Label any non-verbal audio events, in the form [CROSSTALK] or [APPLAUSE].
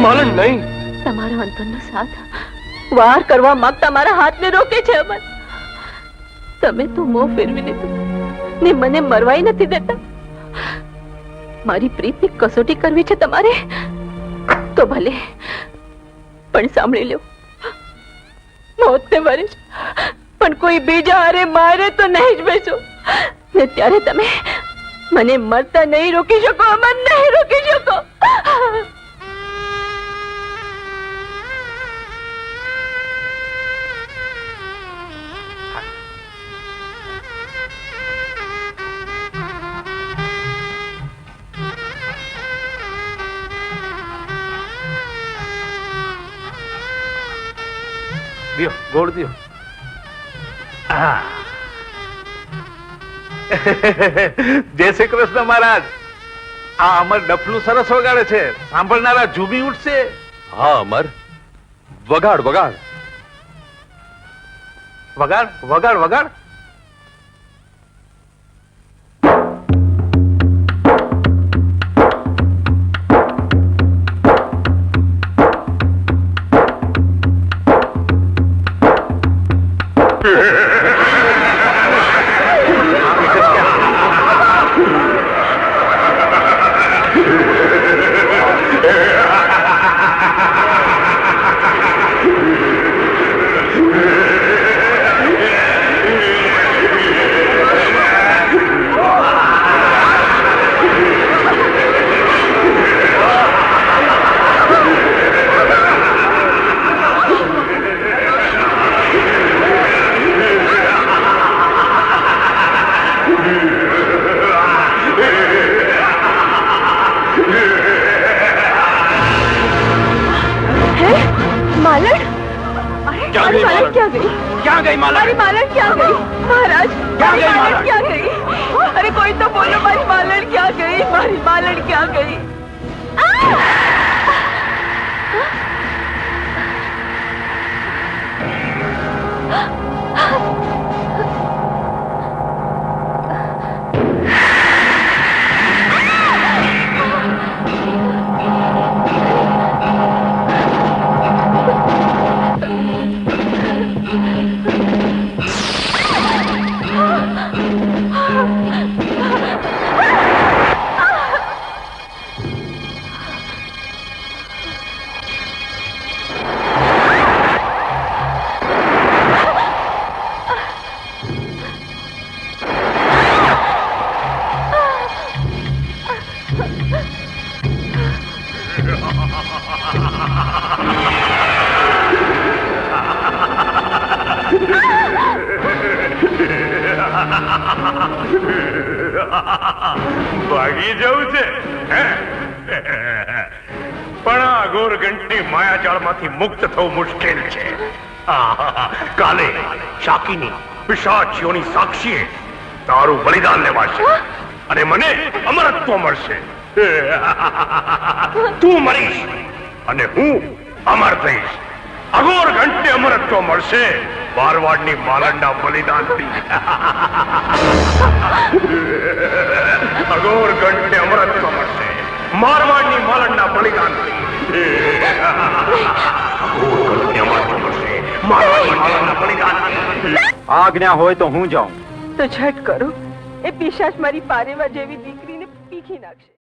માલણ, નહીં. તમારો અંતરનો સાથ વાર કરવા માંગતા મારા હાથને રોકે છે અમર. તમે તો મોં ફેરવી લીધું ને મને મરવાય નથી દેતા. મારી પ્રીતની કસોટી કરવી છે તમારે? તો ભલે, પણ સાંભળી લો મોતને છે, પણ કોઈ બીજા અરે મારે તો નહીં જ બેસો. ને ત્યારે તમે મને મરતા નહીં રોકી શકો, અમર નહીં રોકી શકો. દિયો ગોળ દિયો. જય શ્રી કૃષ્ણ મહારાજ. આ અમર ડફલું સરસ વગાડે છે. સાંભળનારા ઝૂમી ઉઠશે. હા અમર. વગાડ વગાડ. વગાડ વગાડ વગાડ. Yeah. [LAUGHS] માલણ अरे ક્યાં गई ગઈ क्या गई? ક્યાં ગઈ मालन अरे मालन માલણ ક્યાં महाराज મહારાજ ક્યાં मालन क्या गई? अरे ક્યાં ગઈ અરે કોઈ તો બોલો મારી માલણ ક્યાં क्या મારી [LAUGHS] ભાગી જવું છે? [LAUGHS] પણ આ અઘોર ઘંટની માયાજાળમાંથી મુક્ત થવું મુશ્કેલ છે. [LAUGHS] કાલે શાકીની પિશાચીઓની સાક્ષીએ તારું બલિદાન લેવાશે. અને મને અમરત્વ મળશે. તું મરીશ અને હું અમર થઈશ. અઘોર ઘંટે અમરત્વ મળશે. મારવાડની માલણના બલિદાનથી અઘોર ઘંટે અમરત્વ મળશે. મારવાડની માલંડા બલિદાનથી અઘોર ઘંટને અમરત્વ મળશે. મારવાડની માલણના બલિદાનથી આજ્ઞા હોય તો હું જાઉં. તો છટ કરો. એ પિશાચ મારી પારેવા જેવી દીકરીને પીખી નાખશે.